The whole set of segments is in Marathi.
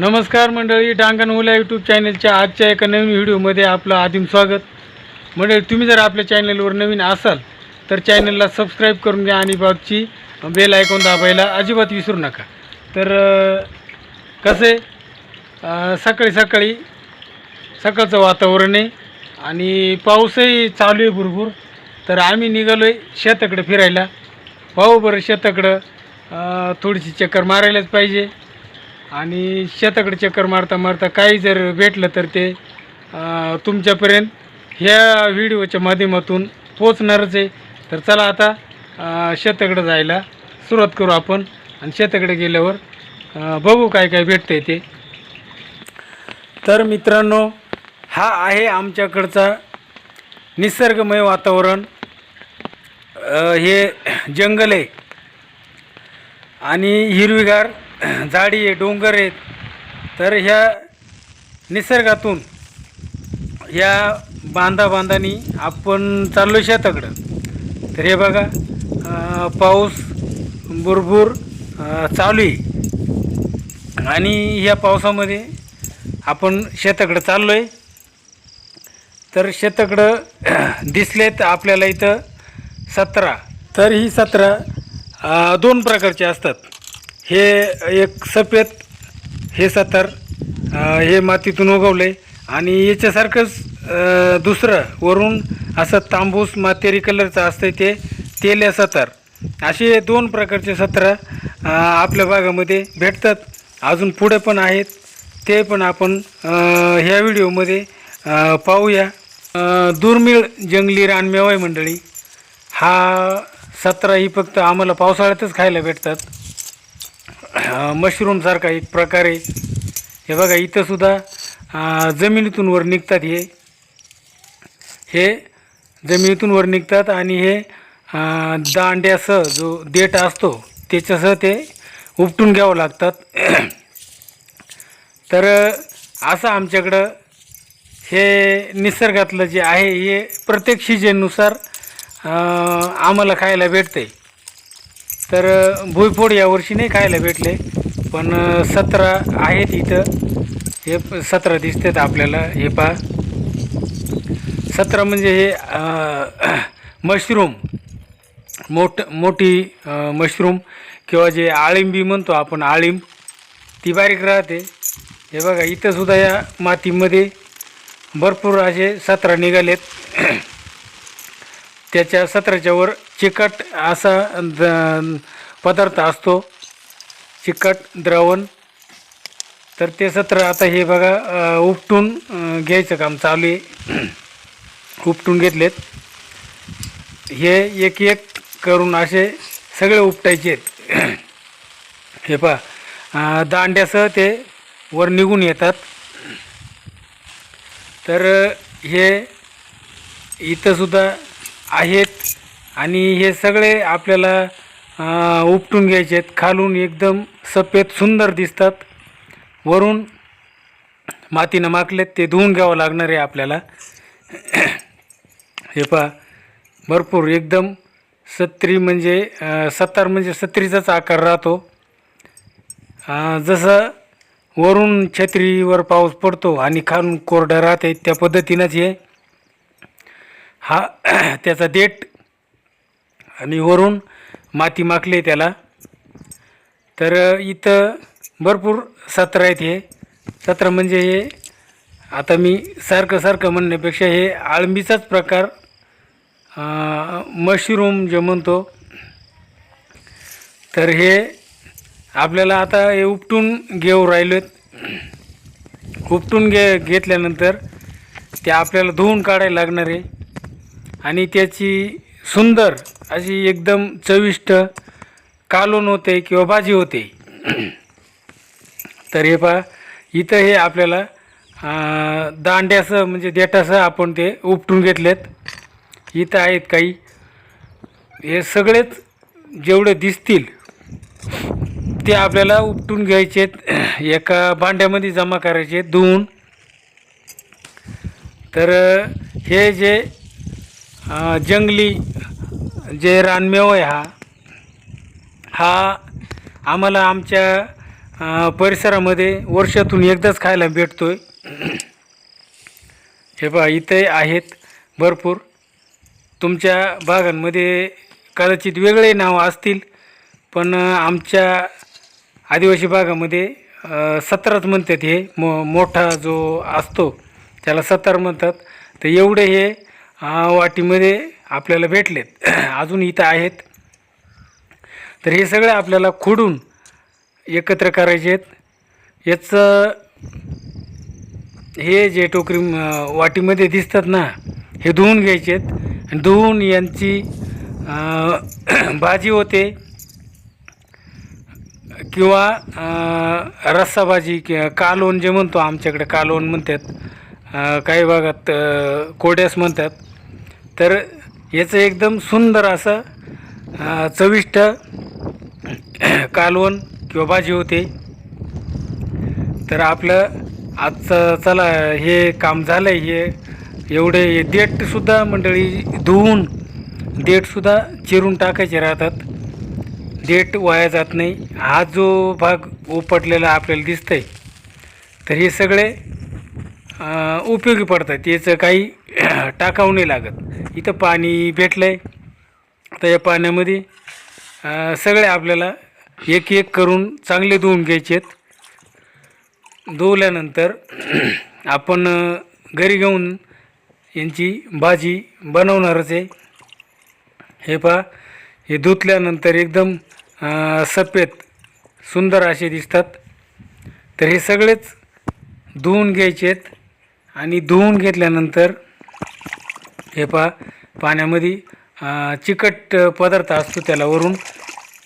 नमस्कार मंडळी डांगण ओला यूट्यूब चॅनलच्या आजच्या एका नवीन व्हिडिओमध्ये आपलं आदिम स्वागत. मंडळी तुम्ही जर आपल्या चॅनलवर नवीन असाल तर चॅनलला सबस्क्राईब करून घ्या आणि बाबची बेल ऐकून दाबायला अजिबात विसरू नका. तर कसे कसं आहे? सकाळी सकाळी सकाळचं वातावरण आहे आणि पाऊसही चालू आहे भरपूर. तर आम्ही निघालो आहे शेताकडे फिरायला. पाहू बरं शेताकडं थोडीशी चक्कर मारायलाच पाहिजे. आणि शेताकडे चक्कर मारता मारता काही जर भेटलं तर ते तुमच्यापर्यंत. ह्या व्हिडिओच्या माध्यमातून पोचणारच आहे. तर चला आता अं, शेताकडे जायला सुरुवात करू आपण. आणि शेताकडे गेल्यावर बघू काय काय भेटतंय ते. तर मित्रांनो हा आहे आमच्याकडचा निसर्गमय वातावरण. अ, हे जंगल आहे. आणि हिरवीगार झाडी आहे डोंगर आहेत. तर ह्या निसर्गातून ह्या बांधा बांधानी आपण चाललो शेताकडं. तर हे बघा पाऊस भुरभूर चालू आहे आणि ह्या पावसामध्ये आपण शेताकडं चाललो आहे तर शेताकडं दिसलेत आपल्याला इथं सतरा. तर ही सतरा दोन प्रकारचे असतात. हे एक सफेद हे सतर हे मातीतून उगवले आणि याच्यासारखंच दुसरं वरून असं तांबूस मातेरी कलरचं असतं ते तेल्या सतर असे दोन प्रकारचे सत्र आपल्या भागामध्ये भेटतात. अजून पुढे पण आहेत. ते पण आपण ह्या व्हिडिओमध्ये पाहूया. दुर्मिळ जंगली रानमेवाई मंडळी हा सतरा ही फक्त आम्हाला पावसाळ्यातच खायला भेटतात. मशरूमसारखा एक प्रकार आहे. हे बघा इथंसुद्धा जमिनीतून वर निघतात हे. हे जमिनीतून वर निघतात आणि हे दांड्यासह जो देठ असतो त्याच्यासह ते उपटून घ्यावं लागतात. तर असं आमच्याकडं हे निसर्गातलं जे आहे हे प्रत्येक शिजेनुसार आम्हाला खायला भेटतं आहे तर भुईफोड यावर्षी नाही खायला भेटले पण सतरा आहेत इथं. हे सतरा दिसतात आपल्याला हे पहा. सतरा म्हणजे हे मशरूम. मोठ मोठी मशरूम किंवा जे आळिंबी म्हणतो आपण आळिंब ती बारीक राहते. हे बघा इथंसुद्धा या मातीमध्ये भरपूर असे सतरा निघालेत. त्याच्या सतराच्या वर चिकट असा द पदार्थ असतो. चिकट द्रवण. तर ते सत्र आता हे बघा उपटून घ्यायचं काम चालू आहे. उपटून घेतलेत. हे एक एक करून असे सगळे उपटायचे आहेत. हे पहा दांड्यासह ते वर निघून येतात. तर हे इथंसुद्धा आहेत. आणि हे सगळे आपल्याला उपटून घ्यायचे आहेत. खालून एकदम सफेद सुंदर दिसतात. वरून मातीनं माकलेत. ते धुवून घ्यावं लागणार आहे आपल्याला. हे पहा. भरपूर एकदम सत्री म्हणजे सत्तार सत्तर म्हणजे सत्रीचाच आकार राहतो. जसं वरून छत्रीवर पाऊस पडतो आणि खालून कोरडं राहते त्या पद्धतीनंच हे हा त्याचा देठ आणि वरून माती माकली आहे त्याला. तर इथं भरपूर सत्र आहेत हे. सत्र म्हणजे हे आता मी सारखं सारखं म्हणण्यापेक्षा हे आळंबीचाच प्रकार मशरूम जे म्हणतो. तर हे आपल्याला आता हे उपटून घेऊ राहिलो आहेत उपटून घे घेतल्यानंतर ते आपल्याला धुवून काढायला लागणार आहे. आणि त्याची सुंदर अशी एकदम चविष्ट कालवण होते किंवा भाजी होते. तर हे पहा इथं हे आपल्याला दांड्यासं दांड्यासह म्हणजे देठासह आपण ते उपटून घेतलेत. इथं आहेत काही. हे सगळेच जेवढे दिसतील ते आपल्याला उपटून घ्यायचे एका भांड्यामध्ये जमा करायचे धुवून तर हे जे जंगली जे रानमेवा आहे हा हा आम्हाला आमच्या परिसरामध्ये वर्षातून एकदाच खायला भेटतो आहे हे बा इथे आहेत भरपूर. तुमच्या भागांमध्ये कदाचित वेगळे नाव असतील पण आमच्या आदिवासी भागामध्ये अं, म्हणतात हे मो मोठा जो असतो त्याला सतार म्हणतात. तर एवढे हे वाटीमध्ये आपल्याला भेटलेत. अजून इथं आहेत. तर हे सगळे आपल्याला खोडून एकत्र करायचे आहेत. याचं हे जे टोकरी वाटीमध्ये दिसतात ना हे धुवून घ्यायचे आहेत. धुवून यांची भाजी होते. किंवा रस्साभाजी किंवा जे म्हणतो आमच्याकडे कालोन म्हणतात. काही भागात कोड्यास म्हणतात. तर याचं एकदम सुंदर असं चविष्ट कालवण किंवा भाजी होते. तर आपलं आजचं चला हे काम झालं आहे हे. एवढे देठसुद्धा मंडळी धुवून देठसुद्धा चिरून टाकायचे राहतात. देठ वाया जात नाही. हा जो भाग उपटलेला आपल्याला दिसतंय तर हे सगळे उपयोगी पडतात. याचं काही टाकावं नाही लागत. इथं पाणी भेटलं आहे तर या पाण्यामध्ये सगळे आपल्याला एक एक करून चांगले धुवून घ्यायचे आहेत. धुवल्यानंतर आपण घरी घेऊन यांची भाजी बनवणारच आहे. हे पहा हे धुतल्यानंतर एकदम सफेद सुंदर असे दिसतात. तर हे सगळेच धुवून घ्यायचे आहेत. आणि धुवून घेतल्यानंतर हे पहा पाण्यामध्ये चिकट पदार्थ असतो त्याला वरून.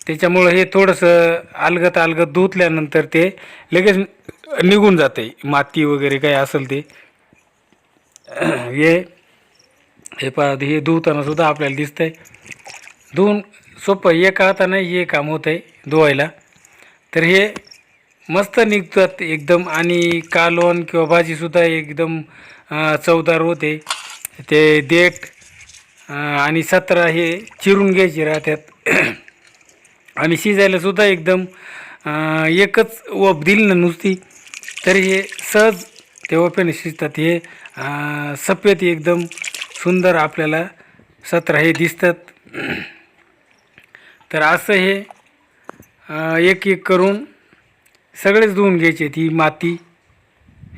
त्याच्यामुळं हे थोडंसं अलगत अलगत धुतल्यानंतर ते लगेच निघून जाते. माती वगैरे काय असेल ते. हे हे पहा हे धुतानासुद्धा सुद्धा आपल्याला आहे धुवून सोपं एका हातानं हे काम होतं आहे धुवायला. तर हे मस्त निघतात एकदम. आणि कालवण किंवा भाजीसुद्धा एकदम चवदार होते. ते देठ आणि सतरा हे चिरून घ्यायचे राहतात. आणि शिजायलासुद्धा एकदम एकच वप दिली ना नुसती तरी हे सहज ते वप्याने शिजतात. हे सफेद एकदम सुंदर आपल्याला सतरा हे दिसतात. तर असं हे एक एक करून सगळेच धुवून घ्यायचे ती माती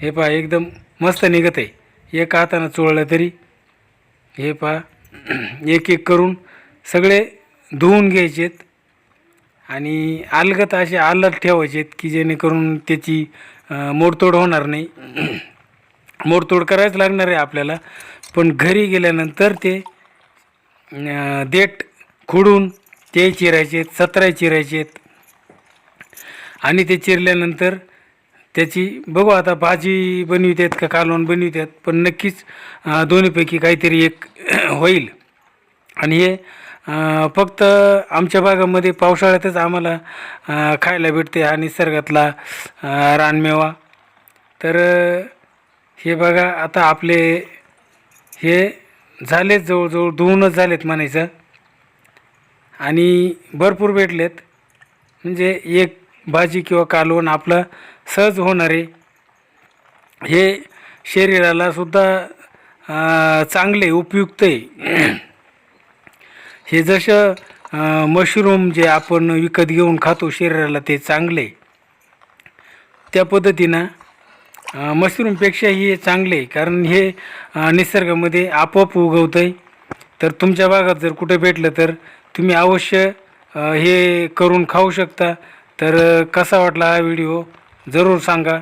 हे पहा एकदम मस्त निघत आहे एका हातानं चोळलं तरी हे पहा. एक एक करून सगळे धुवून घ्यायचेत. आणि अलगत असे अलग ठेवायचेत की जेणेकरून त्याची मोडतोड होणार नाही. मोडतोड करायच लागणार आहे आपल्याला. पण घरी गेल्यानंतर ते देठ खुडून ते चिरायचे सतरा चिरायचे आणि ते चिरल्यानंतर त्याची बघू आता भाजी बनवितात का कालवण बनवितात पण नक्कीच दोन्हीपैकी काहीतरी एक होईल. आणि हे फक्त आमच्या भागामध्ये पावसाळ्यातच आम्हाला खायला भेटते हा निसर्गातला रानमेवा. तर हे बघा आता आपले हे झालेत जवळजवळ दोनच झालेत म्हणायचं. आणि भरपूर भेटलेत. म्हणजे एक भाजी किंवा कालवण आपलं सहज होणारे हे शरीराला सुद्धा चांगले उपयुक्त आहे. हे जसं मशरूम जे आपण विकत घेऊन खातो शरीराला ते चांगले. त्या पद्धतीनं मशरूमपेक्षाही हे चांगले आहे. कारण हे निसर्गामध्ये आपोआप उगवतं आहे तर तुमच्या भागात जर कुठे भेटलं तर तुम्ही अवश्य हे करून खाऊ शकता. तर कसा वाटला हा व्हिडिओ? जरूर सांगा.